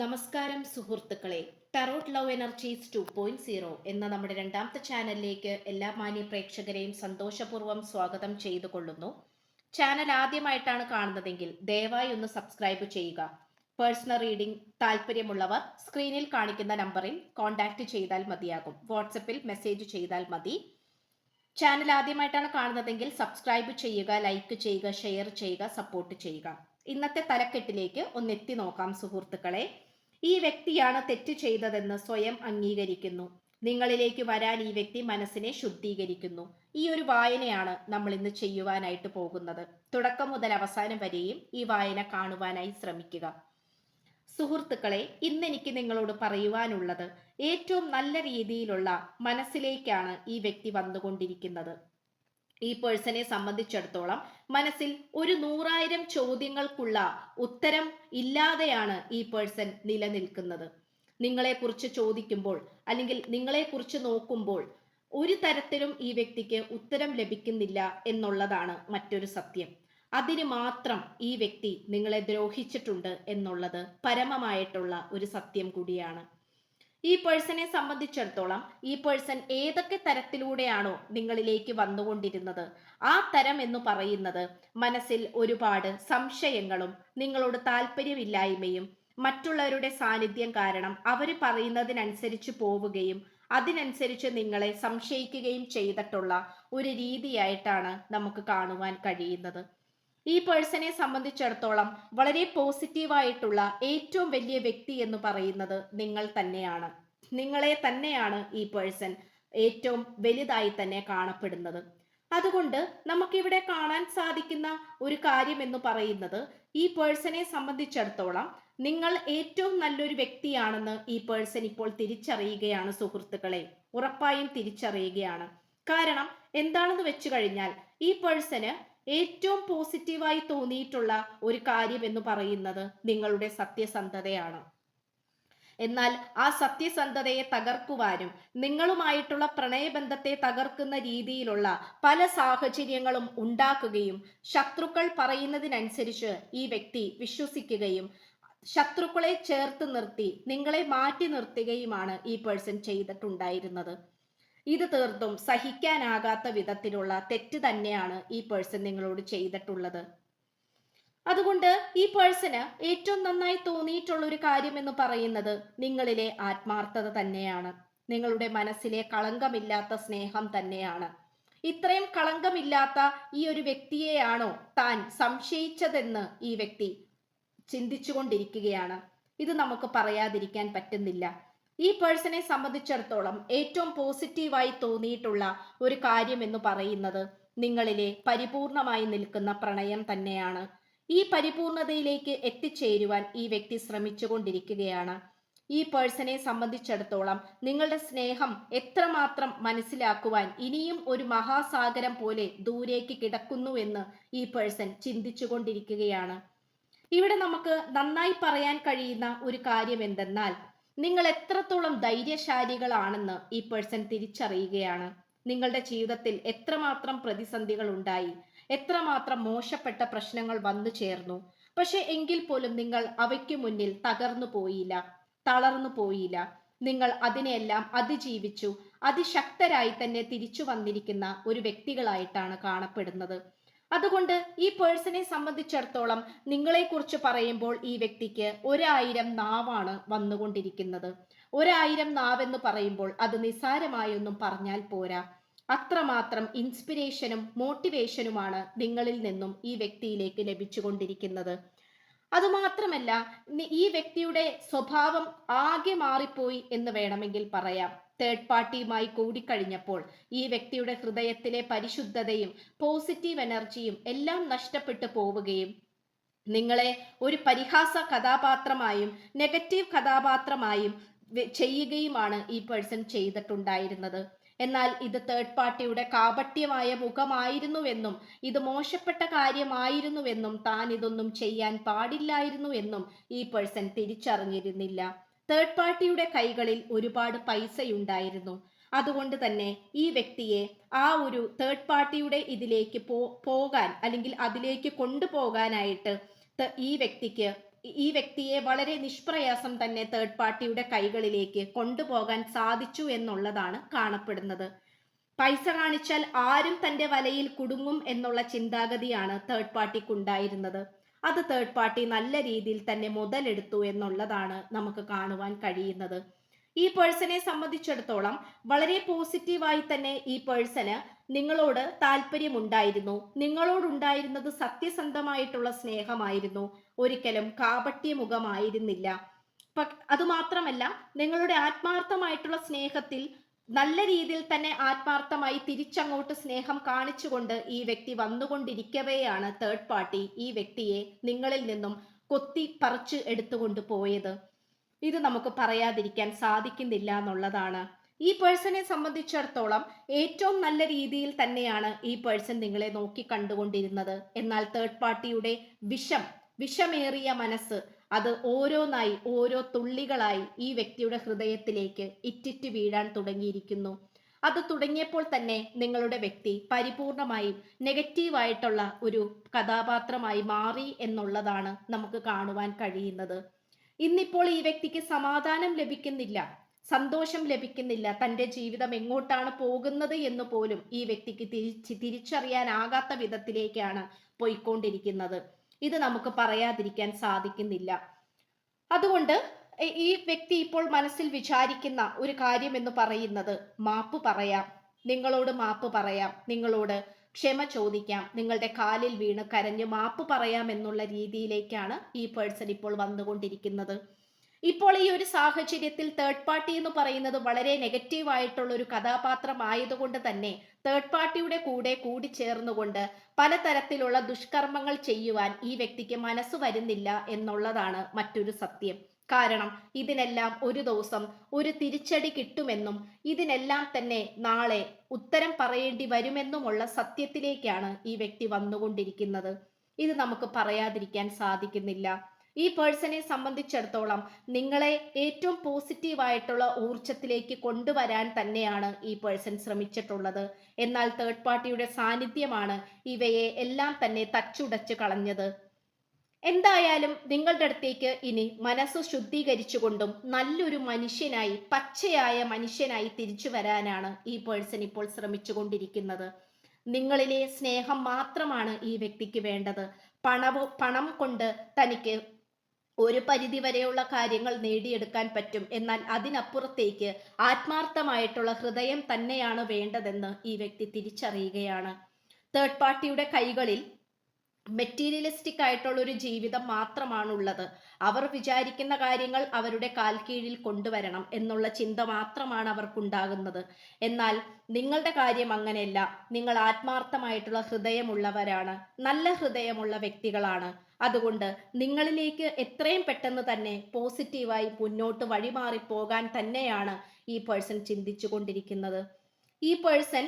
നമസ്കാരം സുഹൃത്തുക്കളെ. Tarot love energies two point zero എന്ന നമ്മുടെ രണ്ടാമത്തെ ചാനലിലേക്ക് എല്ലാ മാന്യ പ്രേക്ഷകരെയും സന്തോഷപൂർവം സ്വാഗതം ചെയ്തു കൊള്ളുന്നു ചാനൽ ആദ്യമായിട്ടാണ് കാണുന്നതെങ്കിൽ ദയവായി ഒന്ന് സബ്സ്ക്രൈബ് ചെയ്യുക. പേഴ്സണൽ റീഡിംഗ് താല്പര്യമുള്ളവർ സ്ക്രീനിൽ കാണിക്കുന്ന നമ്പറിൽ കോൺടാക്ട് ചെയ്താൽ മതിയാകും. വാട്സപ്പിൽ മെസ്സേജ് ചെയ്താൽ മതി. ചാനൽ ആദ്യമായിട്ടാണ് കാണുന്നതെങ്കിൽ സബ്സ്ക്രൈബ് ചെയ്യുക ലൈക്ക് ചെയ്യുക ഷെയർ ചെയ്യുക സപ്പോർട്ട് ചെയ്യുക. ഇന്നത്തെ തലക്കെട്ടിലേക്ക് ഒന്ന് എത്തി നോക്കാം സുഹൃത്തുക്കളെ. ഈ വ്യക്തിയാണ് തെറ്റ് ചെയ്തതെന്ന് സ്വയം അംഗീകരിക്കുന്നു. നിങ്ങളിലേക്ക് വരാൻ ഈ വ്യക്തി മനസ്സിനെ ശുദ്ധീകരിക്കുന്നു. ഈ ഒരു വായനയാണ് നമ്മൾ ഇന്ന് ചെയ്യുവാനായിട്ട് പോകുന്നത്. തുടക്കം മുതൽ അവസാനം വരെയും ഈ വായന കാണുവാനായി ശ്രമിക്കുക. സുഹൃത്തുക്കളെ ഇന്ന് എനിക്ക് നിങ്ങളോട് പറയുവാനുള്ളത് ഏറ്റവും നല്ല രീതിയിലുള്ള മനസ്സിലേക്കാണ് ഈ വ്യക്തി വന്നുകൊണ്ടിരിക്കുന്നത്. ഈ പേഴ്സണെ സംബന്ധിച്ചിടത്തോളം മനസ്സിൽ ഒരു നൂറായിരം ചോദ്യങ്ങൾക്കുള്ള ഉത്തരം ഇല്ലാതെയാണ് ഈ പേഴ്സൺ നിലനിൽക്കുന്നത്. നിങ്ങളെക്കുറിച്ച് ചോദിക്കുമ്പോൾ അല്ലെങ്കിൽ നിങ്ങളെക്കുറിച്ച് നോക്കുമ്പോൾ ഒരു തരത്തിലും ഈ വ്യക്തിക്ക് ഉത്തരം ലഭിക്കുന്നില്ല എന്നുള്ളതാണ് മറ്റൊരു സത്യം. അതിന് മാത്രം ഈ വ്യക്തി നിങ്ങളെ ദ്രോഹിച്ചിട്ടുണ്ട് എന്നുള്ളത് പരമമായിട്ടുള്ള ഒരു സത്യം കൂടിയാണ്. ഈ പേഴ്സണെ സംബന്ധിച്ചിടത്തോളം ഈ പേഴ്സൺ ഏതൊക്കെ തരത്തിലൂടെയാണോ നിങ്ങളിലേക്ക് വന്നുകൊണ്ടിരുന്നത്? ആ തരം എന്ന് പറയുന്നത് മനസ്സിൽ ഒരുപാട് സംശയങ്ങളും നിങ്ങളോട് താല്പര്യമില്ലായ്മയും മറ്റുള്ളവരുടെ സാന്നിധ്യം കാരണം അവർ പറയുന്നതിനനുസരിച്ച് പോവുകയും അതിനനുസരിച്ച് നിങ്ങളെ സംശയിക്കുകയും ചെയ്തിട്ടുള്ള ഒരു രീതിയായിട്ടാണ് നമുക്ക് കാണുവാൻ കഴിയുന്നത്. ഈ പേഴ്സണെ സംബന്ധിച്ചിടത്തോളം വളരെ പോസിറ്റീവായിട്ടുള്ള ഏറ്റവും വലിയ വ്യക്തി എന്ന് പറയുന്നത് നിങ്ങൾ തന്നെയാണ്. നിങ്ങളെ തന്നെയാണ് ഈ പേഴ്സൺ ഏറ്റവും വലുതായി തന്നെ കാണപ്പെടുന്നത്. അതുകൊണ്ട് നമുക്കിവിടെ കാണാൻ സാധിക്കുന്ന ഒരു കാര്യം എന്ന് പറയുന്നത് ഈ പേഴ്സണെ സംബന്ധിച്ചിടത്തോളം നിങ്ങൾ ഏറ്റവും നല്ലൊരു വ്യക്തിയാണെന്ന് ഈ പേഴ്സൺ ഇപ്പോൾ തിരിച്ചറിയുകയാണ് സുഹൃത്തുക്കളെ. ഉറപ്പായും തിരിച്ചറിയുകയാണ്. കാരണം എന്താണെന്ന് വെച്ചു കഴിഞ്ഞാൽ ഈ പേഴ്സണ് ഏറ്റവും പോസിറ്റീവായി തോന്നിയിട്ടുള്ള ഒരു കാര്യം എന്ന് പറയുന്നത് നിങ്ങളുടെ സത്യസന്ധതയാണ്. എന്നാൽ ആ സത്യസന്ധതയെ തകർക്കുവാനും നിങ്ങളുമായിട്ടുള്ള പ്രണയബന്ധത്തെ തകർക്കുന്ന രീതിയിലുള്ള പല സാഹചര്യങ്ങളും ഉണ്ടാക്കുകയും ശത്രുക്കൾ പറയുന്നതിനനുസരിച്ച് ഈ വ്യക്തി വിശ്വസിക്കുകയും ശത്രുക്കളെ ചേർത്ത് നിർത്തി നിങ്ങളെ മാറ്റി നിർത്തുകയുമാണ് ഈ പേഴ്സൺ ചെയ്തിട്ടുണ്ടായിരുന്നത്. ഇത് തീർത്തും സഹിക്കാനാകാത്ത വിധത്തിലുള്ള തെറ്റ് തന്നെയാണ് ഈ പേഴ്സൺ നിങ്ങളോട് ചെയ്തിട്ടുള്ളത്. അതുകൊണ്ട് ഈ പേഴ്സന് ഏറ്റവും നന്നായി തോന്നിയിട്ടുള്ള ഒരു കാര്യം എന്ന് പറയുന്നത് നിങ്ങളിലെ ആത്മാർത്ഥത തന്നെയാണ്. നിങ്ങളുടെ മനസ്സിലെ കളങ്കമില്ലാത്ത സ്നേഹം തന്നെയാണ്. ഇത്രയും കളങ്കമില്ലാത്ത ഈ ഒരു വ്യക്തിയെയാണോ താൻ സംശയിച്ചതെന്ന് ഈ വ്യക്തി ചിന്തിച്ചുകൊണ്ടിരിക്കുകയാണ്. ഇത് നമുക്ക് പറയാതിരിക്കാൻ പറ്റുന്നില്ല. ഈ പേഴ്സണെ സംബന്ധിച്ചിടത്തോളം ഏറ്റവും പോസിറ്റീവായി തോന്നിയിട്ടുള്ള ഒരു കാര്യം എന്ന് പറയുന്നത് നിങ്ങളിലെ പരിപൂർണമായി നിൽക്കുന്ന പ്രണയം തന്നെയാണ്. ഈ പരിപൂർണതയിലേക്ക് എത്തിച്ചേരുവാൻ ഈ വ്യക്തി ശ്രമിച്ചുകൊണ്ടിരിക്കുകയാണ്. ഈ പേഴ്സണെ സംബന്ധിച്ചിടത്തോളം നിങ്ങളുടെ സ്നേഹം എത്രമാത്രം മനസ്സിലാക്കുവാൻ ഇനിയും ഒരു മഹാസാഗരം പോലെ ദൂരേക്ക് കിടക്കുന്നു എന്ന് ഈ പേഴ്സൺ ചിന്തിച്ചുകൊണ്ടിരിക്കുകയാണ്. ഇവിടെ നമുക്ക് നന്നായി പറയാൻ കഴിയുന്ന ഒരു കാര്യം എന്തെന്നാൽ നിങ്ങൾ എത്രത്തോളം ധൈര്യശാലികളാണെന്ന് ഈ പേഴ്സൺ തിരിച്ചറിയുകയാണ്. നിങ്ങളുടെ ജീവിതത്തിൽ എത്രമാത്രം പ്രതിസന്ധികൾ ഉണ്ടായി എത്രമാത്രം മോശപ്പെട്ട പ്രശ്നങ്ങൾ വന്നു ചേർന്നു. പക്ഷെ എങ്കിൽ പോലും നിങ്ങൾ അവയ്ക്ക് മുന്നിൽ തകർന്നു പോയില്ല തളർന്നു പോയില്ല. നിങ്ങൾ അതിനെയെല്ലാം അതിജീവിച്ചു അതിശക്തരായി തന്നെ തിരിച്ചു വന്നിരിക്കുന്ന ഒരു വ്യക്തികളായിട്ടാണ് കാണപ്പെടുന്നത്. അതുകൊണ്ട് ഈ പേഴ്സണെ സംബന്ധിച്ചിടത്തോളം നിങ്ങളെക്കുറിച്ച് പറയുമ്പോൾ ഈ വ്യക്തിക്ക് ഒരായിരം നാവാണ് വന്നുകൊണ്ടിരിക്കുന്നത്. ഒരായിരം നാവെന്ന് പറയുമ്പോൾ അത് നിസ്സാരമായൊന്നും പറഞ്ഞാൽ പോരാ. അത്രമാത്രം ഇൻസ്പിരേഷനും മോട്ടിവേഷനുമാണ് നിങ്ങളിൽ നിന്നും ഈ വ്യക്തിയിലേക്ക് ലഭിച്ചുകൊണ്ടിരിക്കുന്നത്. അതുമാത്രമല്ല ഈ വ്യക്തിയുടെ സ്വഭാവം ആകെ മാറിപ്പോയി എന്ന് വേണമെങ്കിൽ പറയാം. തേർഡ് പാർട്ടിയുമായി കൂടിക്കഴിഞ്ഞപ്പോൾ ഈ വ്യക്തിയുടെ ഹൃദയത്തിലെ പരിശുദ്ധതയും പോസിറ്റീവ് എനർജിയും എല്ലാം നഷ്ടപ്പെട്ടു പോവുകയും നിങ്ങളെ ഒരു പരിഹാസ കഥാപാത്രമായും നെഗറ്റീവ് കഥാപാത്രമായും ചെയ്യുകയുമാണ് ഈ പേഴ്സൺ ചെയ്തിട്ടുണ്ടായിരുന്നത്. എന്നാൽ ഇത് തേർഡ് പാർട്ടിയുടെ കാപട്യമായ മുഖമായിരുന്നുവെന്നും ഇത് മോശപ്പെട്ട കാര്യമായിരുന്നുവെന്നും താൻ ഇതൊന്നും ചെയ്യാൻ പാടില്ലായിരുന്നുവെന്നും ഈ പേഴ്സൺ തിരിച്ചറിഞ്ഞിരുന്നില്ല. തേർഡ് പാർട്ടിയുടെ കൈകളിൽ ഒരുപാട് പൈസയുണ്ടായിരുന്നു. അതുകൊണ്ട് തന്നെ ഈ വ്യക്തിയെ ആ ഒരു തേർഡ് പാർട്ടിയുടെ ഇതിലേക്ക് പോ പോകാൻ അല്ലെങ്കിൽ അതിലേക്ക് കൊണ്ടുപോകാനായിട്ട് ഈ വ്യക്തിക്ക് ഈ വ്യക്തിയെ വളരെ നിഷ്പ്രയാസം തന്നെ തേർഡ് പാർട്ടിയുടെ കൈകളിലേക്ക് കൊണ്ടുപോകാൻ സാധിച്ചു എന്നുള്ളതാണ് കാണപ്പെടുന്നത്. പൈസ കാണിച്ചാൽ ആരും തന്റെ വലയിൽ കുടുങ്ങും എന്നുള്ള ചിന്താഗതിയാണ് തേർഡ് പാർട്ടിക്കുണ്ടായിരുന്നത് അത് തേർഡ് പാർട്ടി നല്ല രീതിയിൽ തന്നെ മുതലെടുത്തു എന്നുള്ളതാണ് നമുക്ക് കാണുവാൻ കഴിയുന്നത്. ഈ പേഴ്സണെ സംബന്ധിച്ചിടത്തോളം വളരെ പോസിറ്റീവായി തന്നെ ഈ പേഴ്സണ് നിങ്ങളോട് താല്പര്യമുണ്ടായിരുന്നു. നിങ്ങളോടുണ്ടായിരുന്നത് സത്യസന്ധമായിട്ടുള്ള സ്നേഹമായിരുന്നു. ഒരിക്കലും കാപട്യ മുഖമായിരുന്നില്ല അതുമാത്രമല്ല നിങ്ങളുടെ ആത്മാർത്ഥമായിട്ടുള്ള സ്നേഹത്തിൽ നല്ല രീതിയിൽ തന്നെ ആത്മാർത്ഥമായി തിരിച്ചങ്ങോട്ട് സ്നേഹം കാണിച്ചുകൊണ്ട് ഈ വ്യക്തി വന്നുകൊണ്ടിരിക്കവെയാണ് തേർഡ് പാർട്ടി ഈ വ്യക്തിയെ നിങ്ങളിൽ നിന്നും കൊത്തി പറിച്ച് എടുത്തുകൊണ്ട് പോയത്. ഇത് നമുക്ക് പറയാതിരിക്കാൻ സാധിക്കുന്നില്ല എന്നുള്ളതാണ്. ഈ പേഴ്സണെ സംബന്ധിച്ചിടത്തോളം ഏറ്റവും നല്ല രീതിയിൽ തന്നെയാണ് ഈ പേഴ്സൺ നിങ്ങളെ നോക്കി കണ്ടുകൊണ്ടിരുന്നത്. എന്നാൽ തേർഡ് പാർട്ടിയുടെ വിഷം വിഷമേറിയ മനസ്സ് അത് ഓരോന്നായി ഓരോ തുള്ളികളായി ഈ വ്യക്തിയുടെ ഹൃദയത്തിലേക്ക് ഇറ്റിറ്റ് വീഴാൻ തുടങ്ങിയിരിക്കുന്നു. അത് തുടങ്ങിയപ്പോൾ തന്നെ നിങ്ങളുടെ വ്യക്തി പരിപൂർണമായും നെഗറ്റീവായിട്ടുള്ള ഒരു കഥാപാത്രമായി മാറി എന്നുള്ളതാണ് നമുക്ക് കാണുവാൻ കഴിയുന്നത്. ഇന്നിപ്പോൾ ഈ വ്യക്തിക്ക് സമാധാനം ലഭിക്കുന്നില്ല സന്തോഷം ലഭിക്കുന്നില്ല തന്റെ ജീവിതം എങ്ങോട്ടാണ് പോകുന്നത് എന്ന് പോലും ഈ വ്യക്തിക്ക് തിരിച്ച് തിരിച്ചറിയാനാകാത്ത വിധത്തിലേക്കാണ് പോയിക്കൊണ്ടിരിക്കുന്നത്. ഇത് നമുക്ക് പറയാതിരിക്കാൻ സാധിക്കുന്നില്ല. അതുകൊണ്ട് ഈ വ്യക്തി ഇപ്പോൾ മനസ്സിൽ വിചാരിക്കുന്ന ഒരു കാര്യം എന്ന് പറയുന്നത് മാപ്പ് പറയാം. നിങ്ങളോട് മാപ്പ് പറയാം. നിങ്ങളോട് ക്ഷമ ചോദിക്കാം. നിങ്ങളുടെ കാലിൽ വീണ് കരഞ്ഞ് മാപ്പ് പറയാം എന്നുള്ള രീതിയിലേക്കാണ് ഈ പേഴ്സൺ ഇപ്പോൾ വന്നുകൊണ്ടിരിക്കുന്നത്. ഇപ്പോൾ ഈ ഒരു സാഹചര്യത്തിൽ തേർഡ് പാർട്ടി എന്ന് പറയുന്നത് വളരെ നെഗറ്റീവ് ആയിട്ടുള്ള ഒരു കഥാപാത്രം ആയതുകൊണ്ട് തന്നെ തേർഡ് പാർട്ടിയുടെ കൂടെ കൂടി ചേർന്നുകൊണ്ട് പലതരത്തിലുള്ള ദുഷ്കർമ്മങ്ങൾ ചെയ്യുവാൻ ഈ വ്യക്തിക്ക് മനസ്സ് വരുന്നില്ല എന്നുള്ളതാണ് മറ്റൊരു സത്യം. കാരണം ഇതിനെല്ലാം ഒരു ദിവസം ഒരു തിരിച്ചടി കിട്ടുമെന്നും ഇതിനെല്ലാം തന്നെ നാളെ ഉത്തരം പറയേണ്ടി വരുമെന്നുമുള്ള സത്യത്തിലേക്കാണ് ഈ വ്യക്തി വന്നുകൊണ്ടിരിക്കുന്നത്. ഇത് നമുക്ക് പറയാതിരിക്കാൻ സാധിക്കുന്നില്ല. ഈ പേഴ്സണെ സംബന്ധിച്ചിടത്തോളം നിങ്ങളെ ഏറ്റവും പോസിറ്റീവായിട്ടുള്ള ഊർജത്തിലേക്ക് കൊണ്ടുവരാൻ തന്നെയാണ് ഈ പേഴ്സൺ ശ്രമിച്ചിട്ടുള്ളത്. എന്നാൽ തേർഡ് പാർട്ടിയുടെ സാന്നിധ്യമാണ് ഇവയെ എല്ലാം തന്നെ തച്ചുടച്ച് കളഞ്ഞത്. എന്തായാലും നിങ്ങളുടെ അടുത്തേക്ക് ഇനി മനസ്സ് ശുദ്ധീകരിച്ചുകൊണ്ടും നല്ലൊരു മനുഷ്യനായി പച്ചയായ മനുഷ്യനായി തിരിച്ചു വരാനാണ് ഈ പേഴ്സൺ ഇപ്പോൾ ശ്രമിച്ചുകൊണ്ടിരിക്കുന്നത്. നിങ്ങളിലെ സ്നേഹം മാത്രമാണ് ഈ വ്യക്തിക്ക് വേണ്ടത്. പണവും പണം കൊണ്ട് തനിക്ക് ഒരു പരിധിവരെയുള്ള കാര്യങ്ങൾ നേടിയെടുക്കാൻ പറ്റും. എന്നാൽ അതിനപ്പുറത്തേക്ക് ആത്മാർത്ഥമായിട്ടുള്ള ഹൃദയം തന്നെയാണ് വേണ്ടതെന്ന് ഈ വ്യക്തി തിരിച്ചറിയുകയാണ്. തേർഡ് പാർട്ടിയുടെ കൈകളിൽ മെറ്റീരിയലിസ്റ്റിക് ആയിട്ടുള്ള ഒരു ജീവിതം മാത്രമാണുള്ളത്. അവർ വിചാരിക്കുന്ന കാര്യങ്ങൾ അവരുടെ കാൽക്കീഴിൽ കീഴിൽ കൊണ്ടുവരണം എന്നുള്ള ചിന്ത മാത്രമാണ് അവർക്കുണ്ടാകുന്നത്. എന്നാൽ നിങ്ങളുടെ കാര്യം അങ്ങനെയല്ല. നിങ്ങൾ ആത്മാർത്ഥമായിട്ടുള്ള ഹൃദയമുള്ളവരാണ്. നല്ല ഹൃദയമുള്ള വ്യക്തികളാണ്. അതുകൊണ്ട് നിങ്ങളിലേക്ക് എത്രയും പെട്ടെന്ന് തന്നെ പോസിറ്റീവായി മുന്നോട്ട് വഴിമാറി പോകാൻ തന്നെയാണ് ഈ പേഴ്സൺ ചിന്തിച്ചു കൊണ്ടിരിക്കുന്നത് ഈ പേഴ്സൺ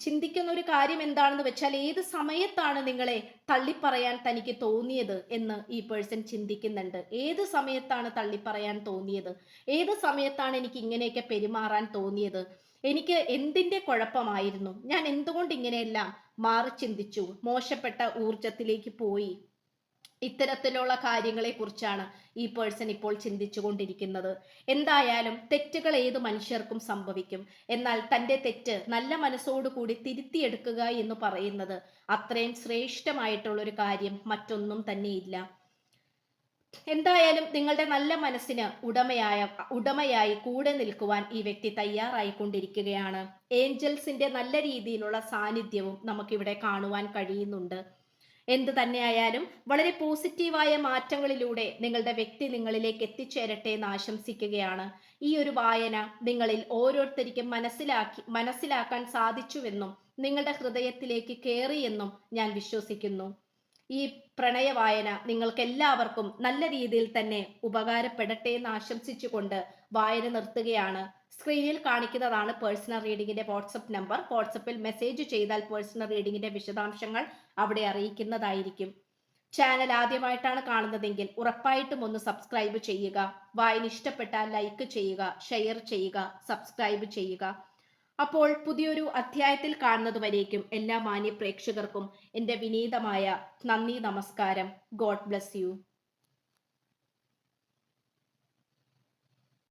ചിന്തിക്കുന്ന ഒരു കാര്യം എന്താണെന്ന് വെച്ചാൽ ഏത് സമയത്താണ് നിങ്ങളെ തള്ളിപ്പറയാൻ തനിക്ക് തോന്നിയത് എന്ന് ഈ പേഴ്സൺ ചിന്തിക്കുന്നുണ്ട്. ഏത് സമയത്താണ് തള്ളിപ്പറയാൻ തോന്നിയത്? ഏത് സമയത്താണ് എനിക്ക് ഇങ്ങനെയൊക്കെ പെരുമാറാൻ തോന്നിയത്? എനിക്ക് എന്തിന്റെ കുഴപ്പമായിരുന്നു? ഞാൻ എന്തുകൊണ്ട് ഇങ്ങനെയെല്ലാം മാറി ചിന്തിച്ചു മോശപ്പെട്ട ഊർജത്തിലേക്ക് പോയി. ഇത്തരത്തിലുള്ള കാര്യങ്ങളെ കുറിച്ചാണ് ഈ പേഴ്സൺ ഇപ്പോൾ ചിന്തിച്ചു കൊണ്ടിരിക്കുന്നത് എന്തായാലും തെറ്റുകൾ ഏത് മനുഷ്യർക്കും സംഭവിക്കും. എന്നാൽ തന്റെ തെറ്റ് നല്ല മനസ്സോടുകൂടി തിരുത്തിയെടുക്കുക എന്ന് പറയുന്നത് അത്രയും ശ്രേഷ്ഠമായിട്ടുള്ള ഒരു കാര്യം മറ്റൊന്നും തന്നെയില്ല. എന്തായാലും നിങ്ങളുടെ നല്ല മനസ്സിന് ഉടമയായ ഉടമയായി കൂടെ നിൽക്കുവാൻ ഈ വ്യക്തി തയ്യാറായിക്കൊണ്ടിരിക്കുകയാണ്. ഏഞ്ചൽസിന്റെ നല്ല രീതിയിലുള്ള സാന്നിധ്യവും നമുക്കിവിടെ കാണുവാൻ കഴിയുന്നുണ്ട്. എന്ത് തന്നെയായാലും വളരെ പോസിറ്റീവായ മാറ്റങ്ങളിലൂടെ നിങ്ങളുടെ വ്യക്തി നിങ്ങളിലേക്ക് എത്തിച്ചേരട്ടെ എന്ന് ആശംസിക്കുകയാണ്. ഈ ഒരു വായന നിങ്ങളിൽ ഓരോരുത്തർക്കും മനസ്സിലാക്കി മനസ്സിലാക്കാൻ സാധിച്ചുവെന്നും നിങ്ങളുടെ ഹൃദയത്തിലേക്ക് കയറിയെന്നും ഞാൻ വിശ്വസിക്കുന്നു. ഈ പ്രണയ വായന നിങ്ങൾക്ക് എല്ലാവർക്കും നല്ല രീതിയിൽ തന്നെ ഉപകാരപ്പെടട്ടെ എന്ന് ആശംസിച്ചുകൊണ്ട് വായന നിർത്തുകയാണ്. സ്ക്രീനിൽ കാണിക്കുന്നതാണ് പേഴ്സണൽ റീഡിങ്ങിന്റെ വാട്സപ്പ് നമ്പർ. വാട്സപ്പിൽ മെസ്സേജ് ചെയ്താൽ പേഴ്സണൽ റീഡിങ്ങിന്റെ വിശദാംശങ്ങൾ അവിടെ അറിയിക്കുന്നതായിരിക്കും. ചാനൽ ആദ്യമായിട്ടാണ് കാണുന്നതെങ്കിൽ ഉറപ്പായിട്ടും ഒന്ന് സബ്സ്ക്രൈബ് ചെയ്യുക. വായന ഇഷ്ടപ്പെട്ടാൽ ലൈക്ക് ചെയ്യുക ഷെയർ ചെയ്യുക സബ്സ്ക്രൈബ് ചെയ്യുക. അപ്പോൾ പുതിയൊരു അധ്യായത്തിൽ കാണുന്നതുവരേക്കും എല്ലാ മാന്യ പ്രേക്ഷകർക്കും എന്റെ വിനീതമായ നന്ദി നമസ്കാരം. God bless you